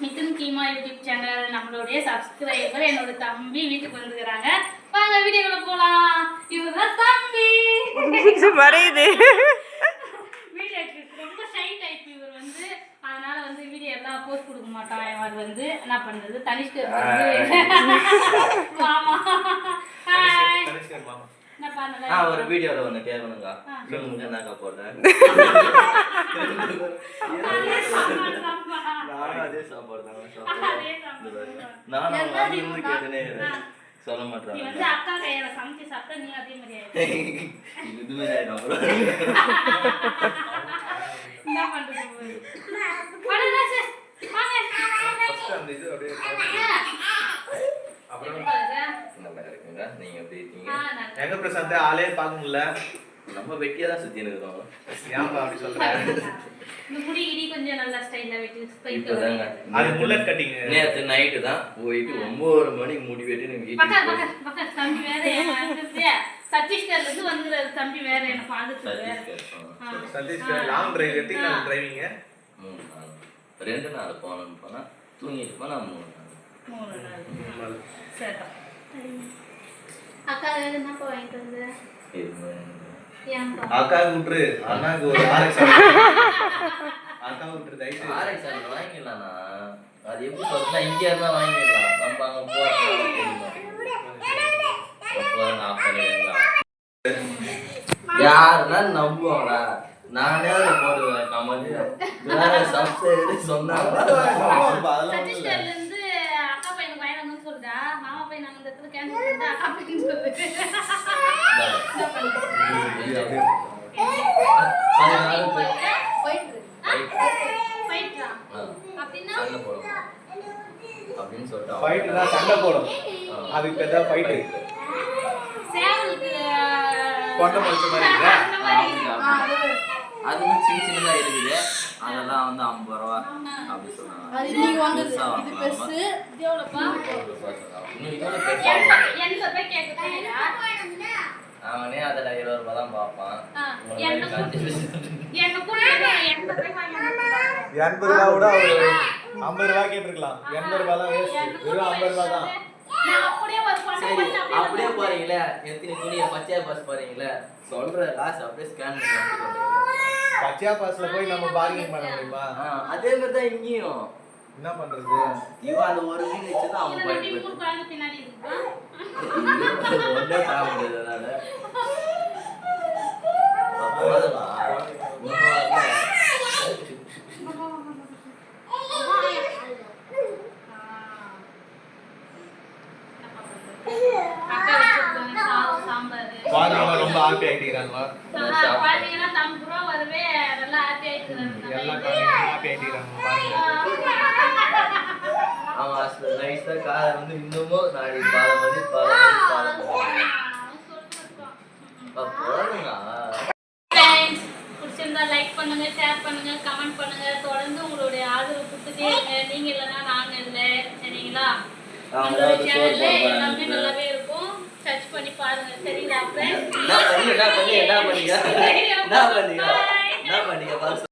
Mithun keema YouTube channel நம்மளுடைய subscriber என்னோட தம்பி வீட்டுக்கு வந்துக்கிறாங்க வாங்க வீடியோக்குள்ள போலாம். இவர்தான் தம்பி. மறையுது. வீடியோக்கு ரொம்ப ஷை டைப் இவர் வந்து. அதனால வந்து வீடியோ எல்லாம் போஸ்ட் கொடுக்க மாட்டான். அவர் வந்து என்ன பண்றது? தனிஷ்கர் மாமா. ஹாய் ஒரு வீடியோல ஒன்று கேட்கணுங்க. சொல்லுங்க நாக்கா போடுறேன்? அதே சாப்பாடு தாங்க சாப்பிடுவேன். நானும் வந்து கேட்டுனே. சொல்ல நீ மாட்டேன் வந்து அக்கா கையால சமைச்சு சாப்பிட்டா நீ அதே மாதிரி ஆயிடுவ. இதுமே ஆயிடும் bro. என்ன பண்றது போய்? வாடா ராசு, வாங்க. ஃபர்ஸ்ட் அந்த இது அப்படியே அப்புறம்? நல்லா இருக்குங்க நீங்க எப்படி இருக்கீங்க. எங்க பிரசாந்த் ஆளே பார்க்க முடியல நம்ம வெட்டியா தான் சுத்தி இருக்கிறோம் ஏன்பா அப்படி சொல்றேன் இந்த முடி கிடி கொஞ்சம் நல்லா ஸ்டைலா வெட்டி ஸ்பைக் அது புல்லட் கட்டிங் நேத்து நைட்டு தான் போயிட்டு ஒன்பது மணிக்கு முடி வெட்டி நான் பக்கா வீட்டுக்கு பக்கா பக்கா தம்பி வேற ஏன் வந்துருச்சு? சத்தீஸ்கர்ல இருந்து வந்துடுறாரு தம்பி வேற என்ன பாத்துட்டு சத்தீஸ்கர். லாங் டிரைவ் எத்தனை நாள் டிரைவிங்க மூணு நாள். ரெண்டு நாள் போனோம்னு போனா தூங்கிட்டு போனா மூணு நாள். மூணு நாள். சரி அக்கா என்னப்பா வாங்கிட்டு வந்து? அக்காவுக்கு விட்டுரு அண்ணாக்கு ஒரு ஆர்எக்ஸ் அக்கா விட்டுரு தயவு ஆர்எக்ஸ் அது வாங்கிடலாம்ண்ணா. அது எப்படி சொல்றா இங்க இருந்தா வாங்கிடலாம். நம்ம அங்க பண்ணிடுங்களா யாருன்னா நம்புவாங்களா நானே அதை போடுவேன் நம்ம வந்து வேற சப்ஸ்கிரைபர் இருந்து அக்கா பையனுக்கு வாங்கி வந்து சொல்றா மாமா பையன் இந்த இடத்துல கேன்சல் பண்ணிட்டு அக்கா பையன் சொல்லுது பதினாறு பேர் போயிட்டா ஆ, அப்படின்னா சண்டை போடுவோம். அப்படின்னு சொல்லிட்டு ஃபைட்டு தான் சண்டை போடும். அதுக்கு பேர் ஃபைட்டு கொண்டை முளைச்ச மாதிரி இருக்குதா? சின்ன சின்னதா இருக்குது. அதெல்லாம் வந்து ஐம்பது ரூபா அப்படி சொன்னாங்க அவனே அதுல இருபது ரூபா தான் பார்ப்பான். எண்பது ரூபா கூட ஒரு ஐம்பது ரூபா கேட்டிருக்கலாம். எண்பது ரூபா தான் வேஸ்ட் வெறும் ஐம்பது ரூபா தான் நான் அப்படியே ஒரு பணம் சரி பண்ணி அப்படியே போறீங்களே. எத்தனை துணியை பச்சையா பஸ் போறீங்களே? சொல்ற காசு அப்படியே ஸ்கேன் பண்ணி பச்சையா பாஸ்ல போய் நம்ம பார்கிங் பண்ண முடியுமா? ஆ, அதே மாதிரி தான் இங்கேயும். என்ன பண்றது? அந்த ஒரு மீன் போயிட்டு மூணு குழந்தை பின்னாடி. ஒன்னே ரொம்ப ஹாப்பி ஆயிட்டீங்க ஆ, பாத்தீங்கன்னா தம்பது ரூபா வருவே நல்லா எல்லாம். ஹாப்பி பாருங்க. நைஸா காலை வந்து இன்னமும் வந்து Friends, பிடிச்சிருந்தா லைக் பண்ணுங்க ஷேர் பண்ணுங்க கமெண்ட் பண்ணுங்க. தொடர்ந்து உங்களுடைய ஆதரவு கொடுத்துட்டே இருங்க. நீங்க இல்லைன்னா நாங்க இல்லை. சரிங்களா? நம்மளோட சேனல்ல எல்லாமே நல்லாவே இருக்கும். சர்ச் பண்ணி பாருங்க. சரிங்களா? என்ன பண்ணி என்ன பண்ணி என்ன பண்ணீங்க என்ன பண்ணீங்க. என்ன பண்ணீங்க